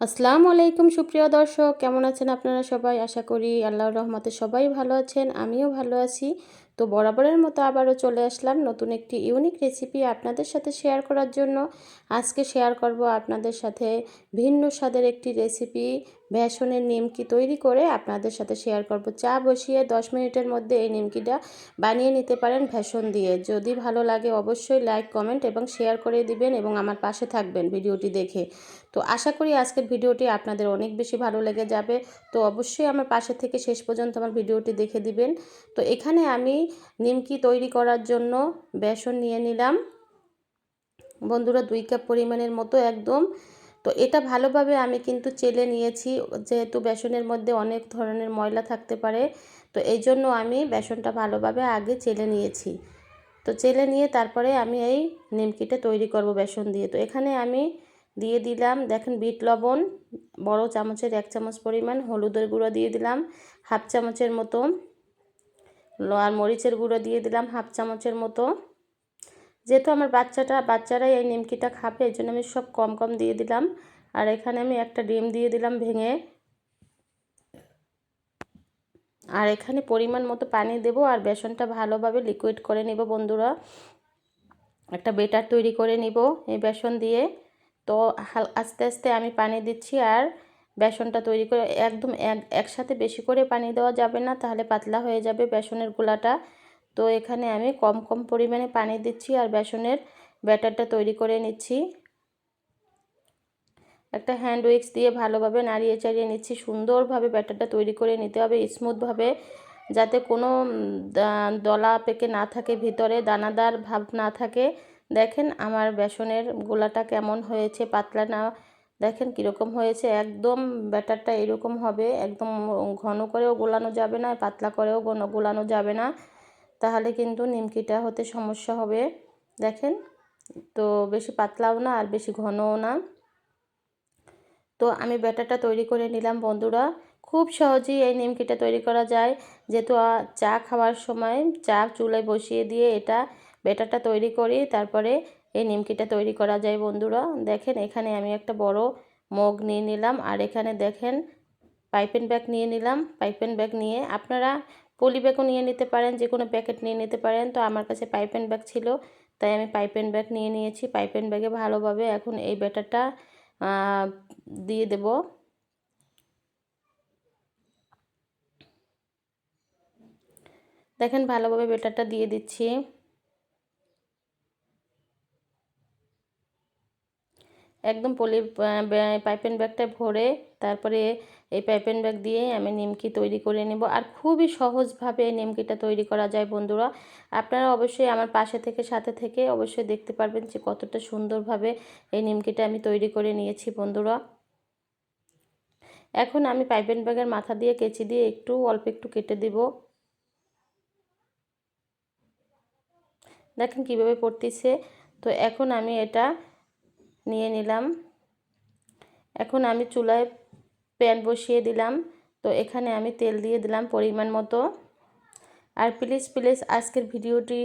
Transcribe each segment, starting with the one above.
আসসালামু আলাইকুম, সুপ্রিয় দর্শক। কেমন আছেন আপনারা সবাই? আশা করি আল্লাহর রহমতে সবাই ভালো আছেন, আমিও ভালো আছি। তো বরাবরের মতো আবারও চলে আসলাম নতুন একটি ইউনিক রেসিপি আপনাদের সাথে শেয়ার করার জন্য। আজকে শেয়ার করব আপনাদের সাথে ভিন্ন স্বাদের একটি রেসিপি বেসনের নিমকি তৈরি করে আপনাদের সাথে শেয়ার করব। চা বসিয়ে 10 মিনিটের মধ্যে এই নিমকিটা বানিয়ে নিতে পারেন ভেষণ দিয়ে। যদি ভালো লাগে অবশ্যই লাইক, কমেন্ট এবং শেয়ার করে দিবেন এবং আমার পাশে থাকবেন ভিডিওটি দেখে। তো আশা করি আজকের ভিডিওটি আপনাদের অনেক বেশি ভালো লেগে যাবে। তো অবশ্যই আমার পাশে থেকে শেষ পর্যন্ত আমার ভিডিওটি দেখে দিবেন। তো এখানে আমি নিমকি তৈরি করার জন্য বেসন নিয়ে নিলাম। বন্ধুরা, দুই কাপ পরিমাণের মতো একদম। তো এটা ভালোভাবে আমি কিন্তু চেলে নিয়েছি, যেহেতু বেসনের মধ্যে অনেক ধরনের ময়লা থাকতে পারে। তো এই জন্য আমি বেসনটা ভালোভাবে আগে চেলে নিয়েছি। তো চেলে নিয়ে তারপরে আমি এই নিমকিটা তৈরি করব বেসন দিয়ে। তো এখানে আমি দিয়ে দিলাম। দেখেন বিট লবণ, বড় চামচের এক চামচ পরিমাণ, হলুদের গুঁড়ো দিয়ে দিলাম, হাফ চামচের মতো আর মরিচের গুঁড়ো দিয়ে দিলাম, হাফ চামচের মতো। যেহেতু আমার বাচ্চাটা, বাচ্চারাই এই নিমকিটা খাবে, এই জন্য আমি সব কম কম দিয়ে দিলাম। আর এখানে আমি একটা ডিম দিয়ে দিলাম ভেঙে। আর এখানে পরিমাণ মতো পানি দেব আর বেসনটা ভালোভাবে লিকুইড করে নিব বন্ধুরা। একটা বেটার তৈরি করে নিব এই বেসন দিয়ে। তো আস্তে আস্তে আমি পানি দিচ্ছি আর বেসনটা তৈরি করে একদম এক, একসাথে বেশি করে পানি দেওয়া যাবে না, তাহলে পাতলা হয়ে যাবে বেসনের গোলাটা। তো এখানে আমি কম কম পরিমাণে পানি দিচ্ছি আর বেসনের ব্যাটারটা তৈরি করে নিচ্ছি। একটা হ্যান্ড উইক্স দিয়ে ভালোভাবে নাড়িয়ে চাড়িয়ে নিচ্ছি, সুন্দরভাবে ব্যাটারটা তৈরি করে নিতে হবে স্মুথভাবে, যাতে কোনো দলা পেকে না থাকে, ভিতরে দানাদার ভাব না থাকে। দেখেন আমার বেসনের গোলাটা কেমন হয়েছে, পাতলা না, দেখেন কীরকম হয়েছে, একদম ব্যাটারটা এরকম হবে, একদম ঘন করেও গোলানো যাবে না, পাতলা করেও ঘন গোলানো যাবে না, তাহলে কিন্তু নিমকিটা হতে সমস্যা হবে। দেখেন, তো বেশি পাতলাও না আর বেশি ঘনও না। তো আমি ব্যাটারটা তৈরি করে নিলাম বন্ধুরা। খুব সহজেই এই নিমকিটা তৈরি করা যায়। যেহেতু চা খাওয়ার সময় চা চুলায় বসিয়ে দিয়ে এটা ব্যাটারটা তৈরি করি, তারপরে এই নিমকিটা তৈরি করা যায় বন্ধুরা। দেখেন এখানে আমি একটা বড় মগ নিয়ে নিলাম আর এখানে দেখেন পাইপেন ব্যাগ নিয়ে নিলাম। পাইপেন ব্যাগ নিয়ে আপনারা পলি ব্যাগও নিয়ে নিতে পারেন যে কোনো প্যাকেট নিয়ে নিতে পারেন। তো আমার কাছে পাইপেন ব্যাগ ছিল, তাই আমি পাইপেন ব্যাগ নিয়ে নিয়েছি। পাইপেন ব্যাগে ভালোভাবে এখন এই ব্যাটারটা দিয়ে দেব। দেখেন ভালোভাবে বেটারটা দিয়ে দিচ্ছি। একদম পলি পাইপেন ব্যাগটা ভরে তারপরে এই পাইপেন ব্যাগ দিয়ে আমি নিমকি তৈরি করে নেব। আর খুবই সহজভাবে নিমকিটা তৈরি করা যায় বন্ধুরা। আপনারা অবশ্যই আমার পাশে থেকে সাথে থেকে অবশ্যই দেখতে পারবেন যে কতটা সুন্দরভাবে এই নিমকিটা আমি তৈরি করে নিয়েছি বন্ধুরা। এখন আমি পাইপেন ব্যাগের মাথা দিয়ে কেচি দিয়ে একটু অল্প একটু কেটে দেব। দেখেন কীভাবে পড়তেছে। তো এখন আমি এটা নিয়ে নিলাম। এখন আমি চুলায় প্যান বসিয়ে দিলাম। তো এখানে আমি তেল দিয়ে দিলাম পরিমাণ মতো। আর প্লিজ প্লিজ আজকের ভিডিওটি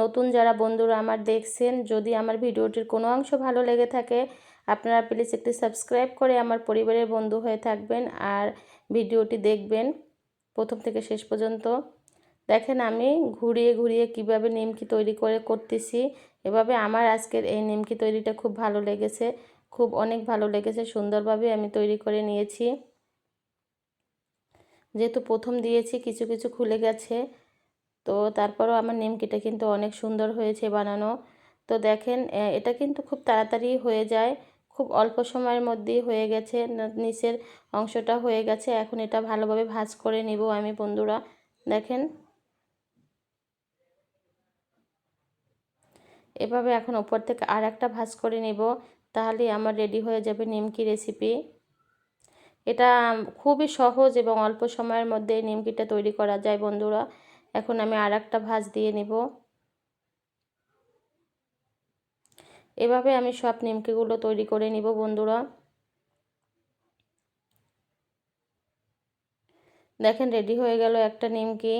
নতুন যারা বন্ধুরা আমার দেখছেন, যদি আমার ভিডিওটির কোনো অংশ ভালো লেগে থাকে, আপনারা প্লিজ একটি সাবস্ক্রাইব করে আমার পরিবারের বন্ধু হয়ে থাকবেন আর ভিডিওটি দেখবেন। প্রথম থেকে শেষ পর্যন্ত দেখেন আমি ঘুরিয়ে ঘুরিয়ে কীভাবে নিমকি তৈরি করে করতেছি। এভাবে আমার আজকের এই নিমকি তৈরিটা খুব ভালো লেগেছে। খুব অনেক ভালো লেগেছে, সুন্দরভাবে আমি তৈরি করে নিয়েছি। যেহেতু প্রথম দিয়েছি, কিছু কিছু খুলে গেছে। তো তারপরও আমার নিমকিটা কিন্তু অনেক সুন্দর হয়েছে বানানো। তো দেখেন এটা কিন্তু খুব তাড়াতাড়ি হয়ে যায়। খুব অল্প সময়ের মধ্যেই হয়ে গেছে নিচের অংশটা হয়ে গেছে। এখন এটা ভালোভাবে ভাজ করে নিব আমি, বন্ধুরা। দেখেন। এভাবে এখন ওপর থেকে আর একটা ভাজ করে নেব তাহলে আমার রেডি হয়ে যাবে নিমকি রেসিপি এটা খুবই সহজ এবং অল্প সময়ের মধ্যে নিমকিটা তৈরি করা যায় বন্ধুরা। এখন আমি আর একটা ভাজ দিয়ে নিব। এভাবে আমি সব নিমকিগুলো তৈরি করে নিব বন্ধুরা। দেখেন রেডি হয়ে গেল একটা নিমকি।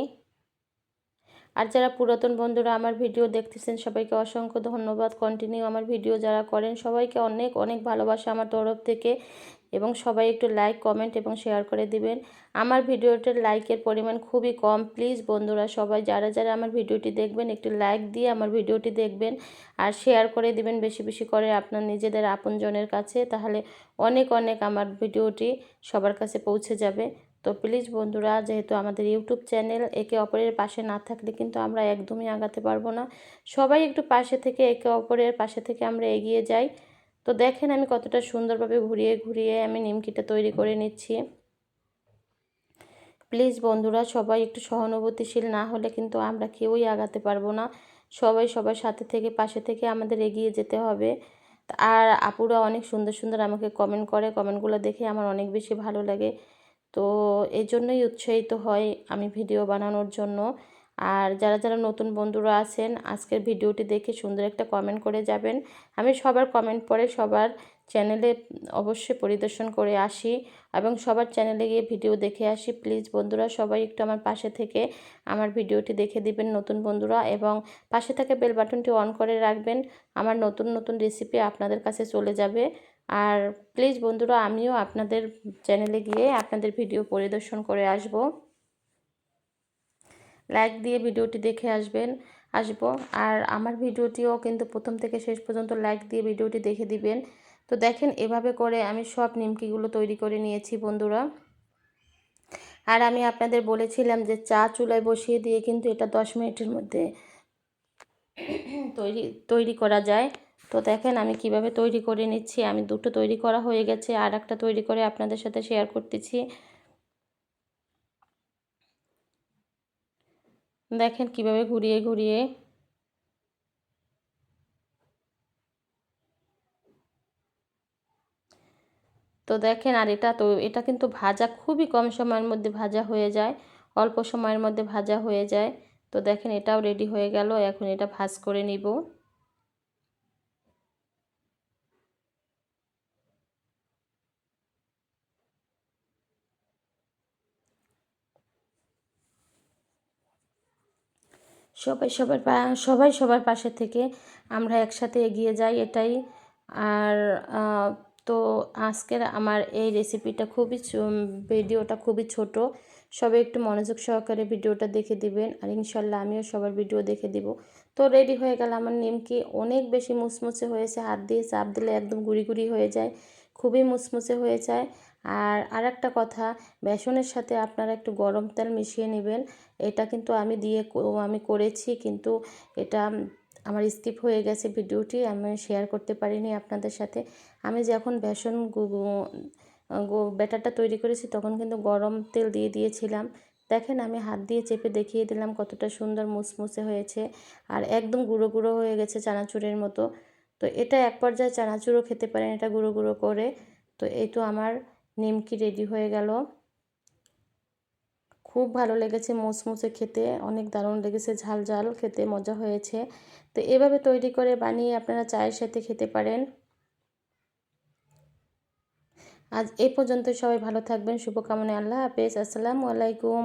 আর যারা পুরাতন বন্ধুরা আমার ভিডিও দেখতেছেন, সবাইকে অসংখ্য ধন্যবাদ। কন্টিনিউ আমার ভিডিও যারা করেন, সবাইকে অনেক অনেক ভালোবাসা আমার তরফ থেকে। এবং সবাই একটু লাইক কমেন্ট এবং শেয়ার করে দিবেন। আমার ভিডিওটার লাইকের পরিমাণ খুবই কম। প্লিজ বন্ধুরা, সবাই যারা যারা আমার ভিডিওটি দেখবেন, একটু লাইক দিয়ে আমার ভিডিওটি দেখবেন আর শেয়ার করে দিবেন বেশি বেশি করে আপনার নিজেদের আপনজনের কাছে। তাহলে অনেক অনেক আমার ভিডিওটি সবার কাছে পৌঁছে যাবে। তো প্লিজ বন্ধুরা, যেহেতু আমাদের ইউটিউব চ্যানেল একে অপরের পাশে না থাকলে কিন্তু আমরা একদমই আগাতে পারব না। সবাই একটু পাশে থেকে একে অপরের পাশে থেকে আমরা এগিয়ে যাই। তো দেখেন আমি কতটা সুন্দরভাবে ঘুরিয়ে ঘুরিয়ে আমি নিমকিটা তৈরি করে নিচ্ছি। প্লিজ বন্ধুরা, সবাই একটু সহানুভূতিশীল না হলে কিন্তু আমরা কেউই আগাতে পারব না। সবাই সবার সাথে থেকে পাশে থেকে আমাদের এগিয়ে যেতে হবে। আর আপুরা অনেক সুন্দর সুন্দর আমাকে কমেন্ট করে। কমেন্টগুলো দেখে আমার অনেক বেশি ভালো লাগে। তো এই জন্যই উৎসাহিত হয় আমি ভিডিও বানানোর জন্য। আর যারা যারা নতুন বন্ধুরা আছেন, আজকের ভিডিওটি দেখে সুন্দর একটা কমেন্ট করে যাবেন। আমি সবার কমেন্ট পরে সবার চ্যানেলে অবশ্যই পরিদর্শন করে আসি। এবং সবার চ্যানেলে গিয়ে ভিডিও দেখে আসি। প্লিজ বন্ধুরা, সবাই একটু আমার পাশে থেকে আমার ভিডিওটি দেখে দিবেন, নতুন বন্ধুরা। এবং পাশে থেকে বেল বাটনটি অন করে রাখবেন। আমার নতুন নতুন রেসিপি আপনাদের কাছে চলে যাবে। আর প্লিজ বন্ধুরা, আমিও আপনাদের চ্যানেলে গিয়ে আপনাদের ভিডিও পরিদর্শন করে আসব। লাইক দিয়ে ভিডিওটি দেখে আসবেন, আসব। আর আমার ভিডিওটিও কিন্তু প্রথম থেকে শেষ পর্যন্ত লাইক দিয়ে ভিডিওটি দেখে দিবেন। তো দেখেন এভাবে করে আমি সব নিমকিগুলো তৈরি করে নিয়েছি বন্ধুরা। আর আমি আপনাদের বলেছিলাম যে চা চুলায় বসিয়ে দিয়ে কিন্তু এটা দশ মিনিটের মধ্যে তৈরি তৈরি করা যায়। তো দেখেন আমি কীভাবে তৈরি করে নিচ্ছি, আমি দুটো তৈরি করা হয়ে গেছে, আর একটা তৈরি করে আপনাদের সাথে শেয়ার করতেছি। দেখেন কীভাবে ঘুরিয়ে ঘুরিয়ে তো দেখেন, আর এটা তো, এটা কিন্তু ভাজা খুবই কম সময়ের মধ্যে ভাজা হয়ে যায়, অল্প সময়ের মধ্যে ভাজা হয়ে যায়। তো দেখেন, এটাও রেডি হয়ে গেল, এখন এটা ভাজ করে নিব। সবাই সবার সবাই সবার পাশে থেকে আমরা একসাথে এগিয়ে যাই, এটাই। আর তো আজকের আমার এই রেসিপিটা খুবই ভিডিওটা খুবই ছোট। সবাই একটু মনোযোগ সহকারে ভিডিওটা দেখে দিবেন আর ইনশাল্লাহ আমিও সবার ভিডিও দেখে দিব। তো রেডি হয়ে গেল আমার নিমকি। অনেক বেশি মুচমুচে হয়েছে, হাত দিয়ে চাপ দিলে একদম গুড়ি গুড়ি হয়ে যায়, খুবই মুচমুচে হয়ে যায়। আর আর একটা কথা, বেসনের সাথে আপনারা একটু গরম তেল মিশিয়ে নেবেন। এটা কিন্তু আমি দিয়ে আমি করেছি কিন্তু এটা আমার স্কিপ হয়ে গেছে ভিডিওটি আমি শেয়ার করতে পারিনি আপনাদের সাথে। আমি যখন বেসন ব্যাটারটা তৈরি করেছি তখন কিন্তু গরম তেল দিয়ে দিয়েছিলাম। দেখেন আমি হাত দিয়ে চেপে দেখিয়ে দিলাম কতটা সুন্দর মুসমুসে হয়েছে। আর একদম গুঁড়ো গুঁড়ো হয়ে গেছে চানাচুরের মতো। তো এটা এক পর্যায়ে চানাচুরও খেতে পারেন এটা গুঁড়ো গুঁড়ো করে। তো এই তো আমার নিমকি রেডি হয়ে গেল। খুব ভালো লেগেছে মুচমুচে খেতে, অনেক দারুণ লেগেছে, ঝাল ঝাল খেতে, মজা হয়েছে। তো এভাবে তৈরি করে বানিয়ে আপনারা চায়ের সাথে খেতে পারেন। আজ এ পর্যন্ত সবাই ভালো থাকবেন শুভকামনা আল্লাহ হাফেজ আসসালামু আলাইকুম।